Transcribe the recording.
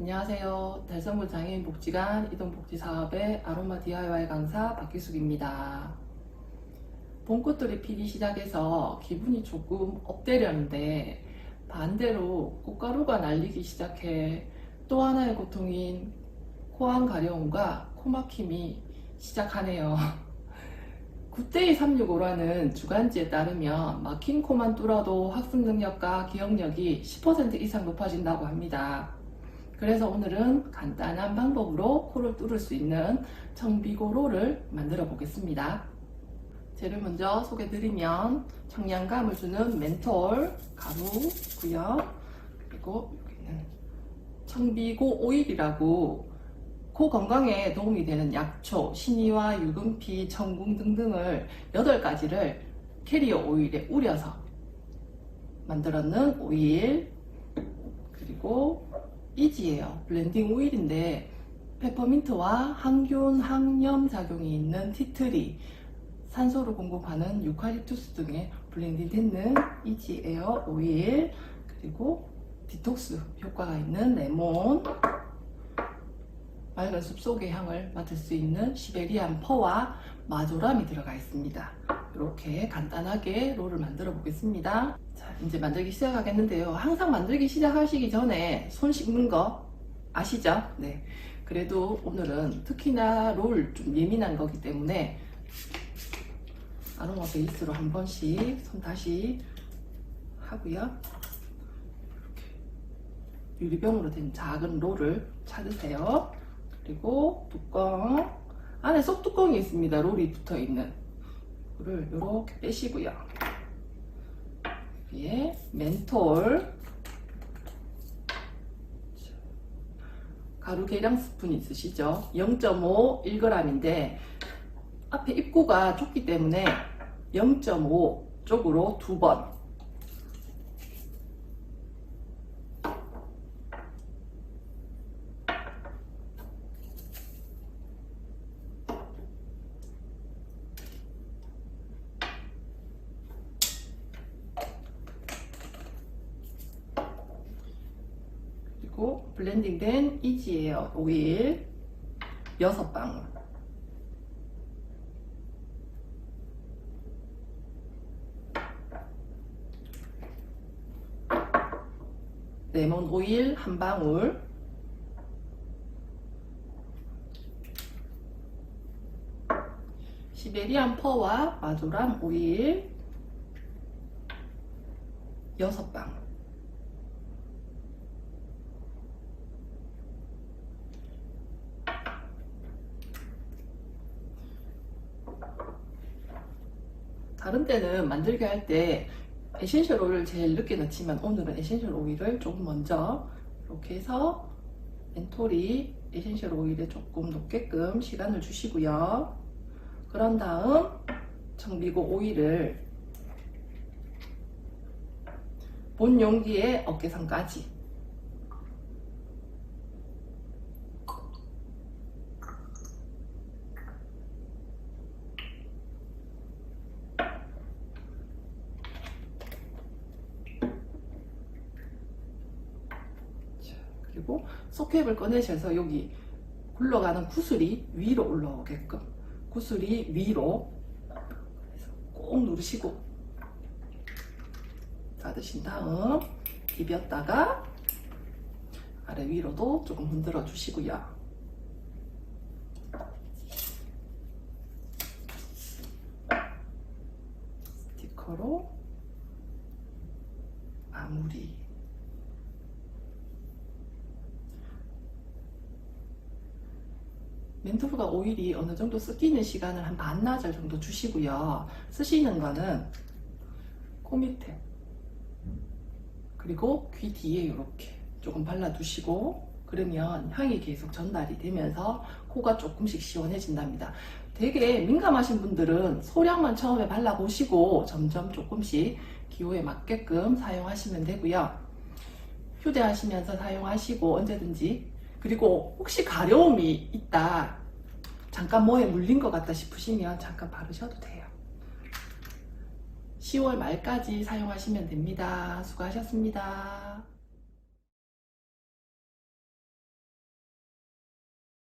안녕하세요. 달성군 장애인 복지관 이동복지사업의 아로마 DIY 강사 박기숙입니다. 봄꽃들이 피기 시작해서 기분이 조금 업되려는데 반대로 꽃가루가 날리기 시작해 또 하나의 고통인 코안 가려움과 코막힘이 시작하네요. 9대2 365라는 주간지에 따르면 막힌 코만 뚫어도 학습 능력과 기억력이 10% 이상 높아진다고 합니다. 그래서 오늘은 간단한 방법으로 코를 뚫을 수 있는 청비고로를 만들어 보겠습니다. 재료 먼저 소개 드리면 청량감을 주는 멘톨 가루고요. 그리고 여기는 청비고 오일이라고 코 건강에 도움이 되는 약초, 신이와 유금피, 청궁 등등을 8가지를 캐리어 오일에 우려서 만들었는 오일 그리고 이지예요. 블렌딩 오일인데 페퍼민트와 항균, 항염 작용이 있는 티트리, 산소를 공급하는 유칼립투스 등의 블렌딩 됐는 이지 에어 오일 그리고 디톡스 효과가 있는 레몬 맑은 숲속의 향을 맡을 수 있는 시베리안 퍼와 마조람이 들어가 있습니다. 이렇게 간단하게 롤을 만들어 보겠습니다. 자, 이제 만들기 시작하겠는데요. 항상 만들기 시작하시기 전에 손 씻는 거 아시죠? 네. 그래도 오늘은 특히나 롤 좀 예민한 거기 때문에 아로마 베이스로 한 번씩 손 다시 하고요. 이렇게 유리병으로 된 작은 롤을 찾으세요. 그리고 뚜껑 안에 쏙 뚜껑이 있습니다. 롤이 붙어 있는 이거를 이렇게 빼시고요. 위에 멘톨 가루 계량 스푼 있으시죠? 0.5 1g인데 앞에 입구가 좁기 때문에 0.5 쪽으로 두 번. 그리고 블렌딩된 이지에어 오일. 6방울. 레몬 오일 한 방울. 시베리안 퍼와 마조람 오일. 6방울 다른 때는 만들게 할때 에센셜 오일을 제일 늦게 넣지만 오늘은 에센셜 오일을 조금 먼저 이렇게 해서 멘토리 에센셜 오일에 조금 녹게끔 시간을 주시고요. 그런 다음 청비고 오일을 본 용기에 어깨선까지 그리고 소캡을 꺼내셔서 여기 굴러가는 구슬이 위로 올라오게끔 구슬이 위로 꼭 누르시고 닫으신 다음 비볐다가 아래 위로도 조금 흔들어 주시고요. 스티커로 마무리 멘토르가 오일이 어느 정도 섞이는 시간을 한 반나절 정도 주시고요. 쓰시는 거는 코 밑에 그리고 귀 뒤에 이렇게 조금 발라두시고 그러면 향이 계속 전달이 되면서 코가 조금씩 시원해진답니다. 되게 민감하신 분들은 소량만 처음에 발라보시고 점점 조금씩 기호에 맞게끔 사용하시면 되고요. 휴대하시면서 사용하시고 언제든지 그리고 혹시 가려움이 있다. 잠깐 뭐에 물린 것 같다 싶으시면 잠깐 바르셔도 돼요. 10월 말까지 사용하시면 됩니다. 수고하셨습니다